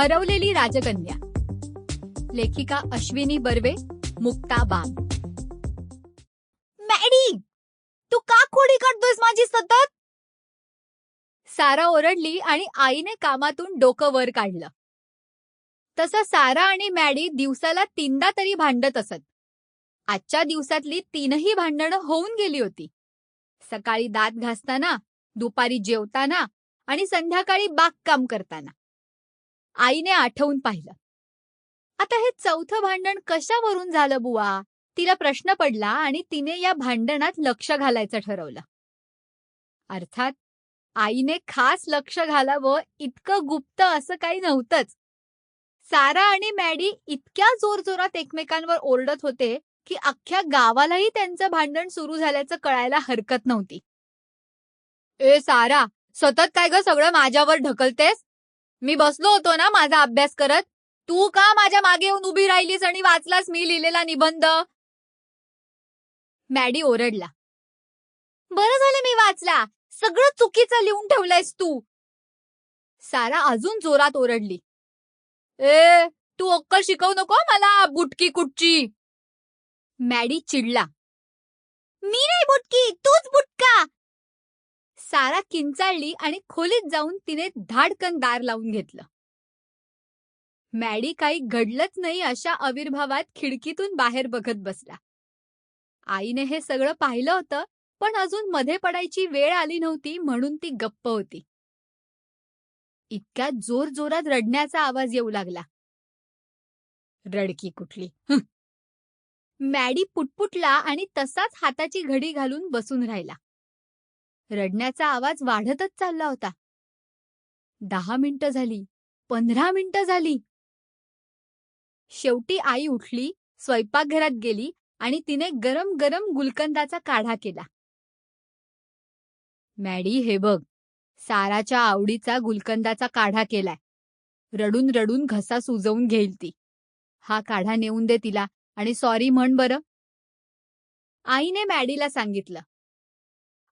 हरवलेली राजकन्या. लेखिका अश्विनी बर्वे मुक्ता बाम मॅडी तू का खोडी काढतोयस माझी सतत? सारा ओरडली आणि आईने कामातून डोकं वर काढलं. तसं सारा आणि मॅडी दिवसाला तीनदा तरी भांडत असत. आजच्या दिवसातली तीनही भांडणं होऊन गेली होती. सकाळी दात घासताना दुपारी जेवताना आणि संध्याकाळी बागकाम करताना. आईने आठवून पाहिलं. आता हे चौथं भांडण कशावरून झालं बुवा? तिला प्रश्न पडला आणि तिने या भांडणात लक्ष घालायचं ठरवलं. अर्थात आईने खास लक्ष घालावं इतकं गुप्त असं काही नव्हतंच. सारा आणि मॅडी इतक्या जोरजोरात एकमेकांवर ओरडत होते की अख्ख्या गावालाही त्यांचं भांडण सुरू झाल्याचं कळायला हरकत नव्हती. ए सारा सतत काय ग सगळं माझ्यावर ढकलतेस? मी बसलो होतो ना माझा अभ्यास करत. तू का माझ्या मागे येऊन उभी राहिलीस आणि वाचलास मी लिहिलेला निबंध? मॅडी ओरडला. बरं झालं मी वाचला. सगळं चुकीचं लिहून ठेवलंयस तू. सारा अजून जोरात ओरडली. ए तू अक्कल शिकवू नको मला बुटकी कुटची मॅडी चिडला. मी नाही बुटकी तूच सारा किंचाळली आणि खोलीत जाऊन तिने धाडकन दार लावून घेतलं. मॅडी काही घडलंच नाही अशा आविर्भावात खिडकीतून बाहेर बघत बसला. आईने हे सगळं पाहिलं होतं पण अजून मध्ये पडायची वेळ आली नव्हती म्हणून ती गप्प होती. इतक्या जोर जोरात रडण्याचा आवाज येऊ लागला. रडकी कुठली? मॅडी पुटपुटला आणि तसाच हाताची घडी घालून बसून राहिला. रडण्याचा आवाज वाढतच चालला होता. दहा मिनिटं झाली. पंधरा मिनिटं झाली. शेवटी आई उठली स्वयंपाकघरात गेली आणि तिने गरम गरम गुलकंदाचा काढा केला. मॅडी हे बघ. साराच्या आवडीचा गुलकंदाचा काढा केलाय. रडून रडून घसा सुजवून घेईल ती. हा काढा नेऊन दे तिला आणि सॉरी म्हण बरं. आईने मॅडीला सांगितलं.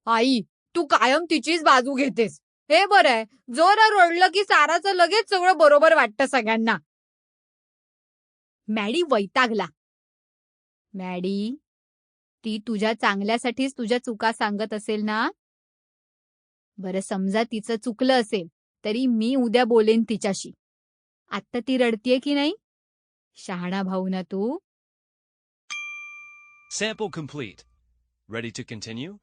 आई तू कायम तिचीच बाजू घेतेस. हे बरं आहे. जोर रडलं की साराचं लगेच सगळं बरोबर वाटतं सगळ्यांना. मॅडी वैतागला. मॅडी ती तुझ्या चांगल्यासाठीच तुझ्या चुका सांगत असेल ना? बरं समजा तिचं चुकलं असेल तरी मी उद्या बोलेन तिच्याशी. आत्ता ती रडतीये की नाही? शहाणा भाऊ ना तू. Sample complete. Ready to continue?